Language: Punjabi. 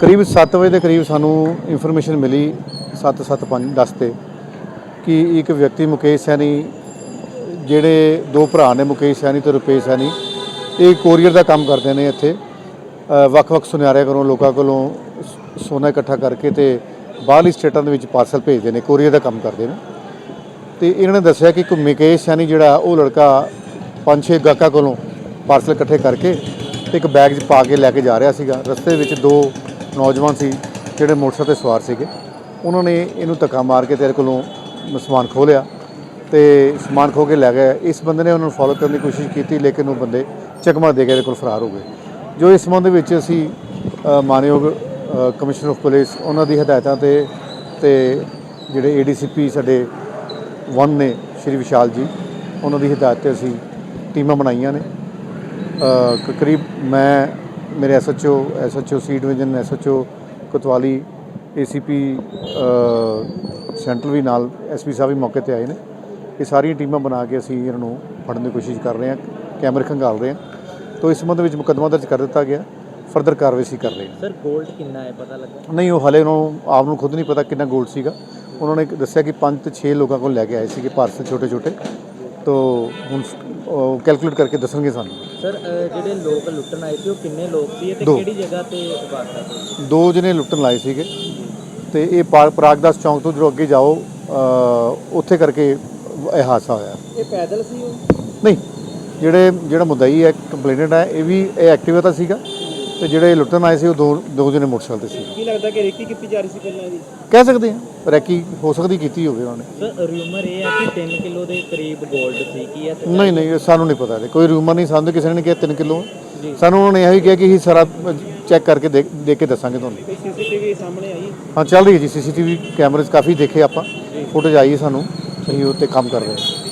ਕਰੀਬ 7 ਵਜੇ ਦੇ ਕਰੀਬ ਸਾਨੂੰ ਇਨਫੋਰਮੇਸ਼ਨ ਮਿਲੀ 775 10 ਤੇ ਕਿ ਇੱਕ ਵਿਅਕਤੀ ਮੁਕੇਸ਼ ਸੈਣੀ, ਜਿਹੜੇ ਦੋ ਭਰਾ ਨੇ ਮੁਕੇਸ਼ ਸੈਣੀ ਤੇ ਰੁਪੇਸ਼ ਸੈਣੀ, ਇਹ ਕੋਰੀਅਰ ਦਾ ਕੰਮ ਕਰਦੇ ਨੇ ਇੱਥੇ। ਵੱਖ-ਵੱਖ ਸੁਨਿਆਰਿਆਂ ਕੋਲੋਂ, ਲੋਕਾਂ ਕੋਲੋਂ ਸੋਨਾ ਇਕੱਠਾ ਕਰਕੇ ਤੇ ਬਾਹਰਲੀ ਸਟੇਟਾਂ ਦੇ ਵਿੱਚ ਪਾਰਸਲ ਭੇਜਦੇ ਨੇ ਕੋਰੀਅਰ ਦਾ ਕੰਮ ਕਰਦੇ ਨੇ। ਤੇ ਇਹਨਾਂ ਨੇ ਦੱਸਿਆ ਕਿ ਇੱਕ ਮੁਕੇਸ਼ ਸੈਣੀ ਜਿਹੜਾ, ਉਹ ਲੜਕਾ ਪੰਜ, ਛੇ ਗਾਹਕਾਂ ਕੋਲੋਂ ਪਾਰਸਲ ਇਕੱਠੇ ਕਰਕੇ ਤੇ ਇੱਕ ਬੈਗ 'ਚ ਪਾ ਕੇ ਲੈ ਕੇ ਜਾ ਰਿਹਾ ਸੀਗਾ। ਰਸਤੇ ਵਿੱਚ ਦੋ ਨੌਜਵਾਨ ਸੀ, ਜਿਹੜੇ ਮੋਟਰਸਾਈਕਲ ਤੇ ਸਵਾਰ ਸੀਗੇ। ਉਹਨਾਂ ਨੇ ਇਹਨੂੰ ਧੱਕਾ ਮਾਰ ਕੇ ਤੇਰੇ ਕੋਲੋਂ ਸਮਾਨ ਖੋਹ ਲਿਆ ਤੇ ਸਮਾਨ ਖੋ ਕੇ ਲੈ ਗਏ। ਇਸ ਬੰਦੇ ਨੇ ਉਹਨਾਂ ਨੂੰ ਫੋਲੋ ਕਰਨ ਦੀ ਕੋਸ਼ਿਸ਼ ਕੀਤੀ, ਲੇਕਿਨ ਉਹ ਬੰਦੇ ਚਕਮਾ ਦੇ ਕੇ ਇਹਦੇ ਕੋਲ ਫਰਾਰ ਹੋ ਗਏ। ਜੋ ਇਸ ਸੰਬੰਧ ਵਿੱਚ ਅਸੀਂ ਮਾਨਯੋਗ ਕਮਿਸ਼ਨਰ ਆਫ ਪੁਲਿਸ, ਉਹਨਾਂ ਦੀ ਹਦਾਇਤਾਂ ਤੇ ਤੇ ਜਿਹੜੇ ਏਡੀਸੀਪੀ ਸਾਡੇ ਵਨ ਨੇ, ਸ਼੍ਰੀ ਵਿਸ਼ਾਲ ਜੀ, ਉਹਨਾਂ ਦੀ ਹਦਾਇਤ ਤੇ ਅਸੀਂ ਟੀਮਾਂ ਬਣਾਈਆਂ ਨੇ। ਕਰੀਬ ਮੈਂ ਮੇਰੇ SHO SHO C division SHO Kotwali ACP central ਵੀ ਨਾਲ ਐਸਪੀ ਸਾਹਿਬ ਵੀ ਮੌਕੇ ਤੇ ਆਏ ਨੇ। ਇਹ ਸਾਰੀਆਂ ਟੀਮਾਂ ਬਣਾ ਕੇ ਅਸੀਂ ਇਹਨਾਂ ਨੂੰ ਫੜਨ ਦੀ ਕੋਸ਼ਿਸ਼ ਕਰ ਰਹੇ ਹਾਂ ਕੈਮਰੇ ਖੰਗਾਲ ਰਹੇ ਹਾਂ। ਤੋਂ ਇਸ ਸੰਬੰਧ ਵਿੱਚ ਮੁਕੱਦਮਾ ਦਰਜ ਕਰ ਦਿੱਤਾ ਗਿਆ ਫਰਦਰ ਕਾਰਵਾਈ ਅਸੀਂ ਕਰ ਰਹੇ ਹਾਂ। ਸਰ 골ਡ ਕਿੰਨਾ ਹੈ ਪਤਾ ਲੱਗਾ? ਨਹੀਂ ਉਹ ਹਲੇ ਉਹਨਾਂ ਨੂੰ ਆਪ ਨੂੰ ਖੁਦ ਨਹੀਂ ਪਤਾ ਕਿੰਨਾ 골ਡ ਸੀਗਾ। ਉਹਨਾਂ ਨੇ ਦੱਸਿਆ ਕਿ 5 ਤੇ 6 ਲੋਕਾਂ ਕੋਲ ਲੈ ਕੇ ਆਏ ਸੀਗੇ ਪਾਰਸਲ ਛੋਟੇ ਛੋਟੇ ਤੋਂ ਹੁਣ ਕੈਲਕੂਲੇਟ ਕਰਕੇ ਦੱਸਣਗੇ ਸਾਨੂੰ। ਸਰ ਅਹ, ਜਿਹੜੇ ਲੋਕ ਲੁੱਟਣ ਆਏ ਸੀ ਉਹ ਕਿੰਨੇ ਲੋਕ ਸੀ ਤੇ ਦੋ। ਕਿਹੜੀ ਜਗ੍ਹਾ ਤੇ ਵਾਰਦਾਤ ਹੋਈ ਦੋ ਜਣੇ ਲੁੱਟਣ ਲਾਏ ਸੀਗੇ ਤੇ ਇਹ ਪਾਰ ਪ੍ਰਾਗਦਾਸ ਚੌਂਕ ਤੋਂ ਜਦੋਂ ਅੱਗੇ ਜਾਓ ਅ, ਉੱਥੇ ਕਰਕੇ ਇਹ ਹਾਦਸਾ ਹੋਇਆ। ਇਹ ਪੈਦਲ ਸੀ ਉਹ? ਨਹੀਂ ਜਿਹੜੇ ਜਿਹੜਾ ਮੁਦਈ ਹੈ ਕੰਪਲੇਨਟ ਹੈ ਇਹ ਵੀ ਇਹ ਐਕਟਿਵਾ ਤਾਂ ਸੀਗਾ। ਤੇ ਜਿਹੜੇ ਲੁੱਟਣ ਆਏ ਸੀ ਉਹ ਦੋ ਦੋ ਜਣੇ ਮੋਟਰਸਾਈਕਲ ਤੇ ਸੀ। ਕੀ ਲੱਗਦਾ ਕਿ ਰੇਕੀ ਕੀਤੀ ਜਾ ਰਹੀ ਸੀ ਪਹਿਲਾਂ ਦੀ ਕਹਿ ਸਕਦੇ ਹਾਂ ਰੈਕੀ ਹੋ ਸਕਦੀ ਕੀਤੀ ਹੋਵੇ ਉਹਨਾਂ ਨੇ। ਸਰ ਰਿਊਮਰ ਇਹ ਹੈ ਕਿ 3 ਕਿਲੋ ਦੇ ਕਰੀਬ 골ਡ ਸੀ ਕੀ ਹੈ ਨਹੀਂ ਨਹੀਂ ਇਹ ਸਾਨੂੰ ਨਹੀਂ ਪਤਾ। ਕੋਈ ਰੂਮਰ ਨਹੀਂ ਸਾਨੂੰ ਤਾਂ ਕਿਸੇ ਨੇ ਕਿਹਾ 3 ਕਿਲੋ। ਸਾਨੂੰ ਉਹਨਾਂ ਨੇ ਇਹ ਵੀ ਕਿਹਾ ਕਿ ਅਸੀਂ ਸਾਰਾ ਚੈੱਕ ਕਰਕੇ ਦੇਖ ਦੇਖ ਕੇ ਦੱਸਾਂਗੇ ਤੁਹਾਨੂੰ। ਕੋਈ ਸੀਸੀਟੀਵੀ ਸਾਹਮਣੇ ਆਈ? ਹਾਂ ਚੱਲ ਰਹੀ ਹੈ ਜੀ ਸੀਸੀਟੀਵੀ ਕੈਮਰੇਜ਼ ਕਾਫੀ ਦੇਖੇ ਆਪਾਂ। ਫੁਟੇਜ ਆਈ ਹੈ ਸਾਨੂੰ ਅਸੀਂ ਉਹ 'ਤੇ ਕੰਮ ਕਰ ਰਹੇ ਹਾਂ।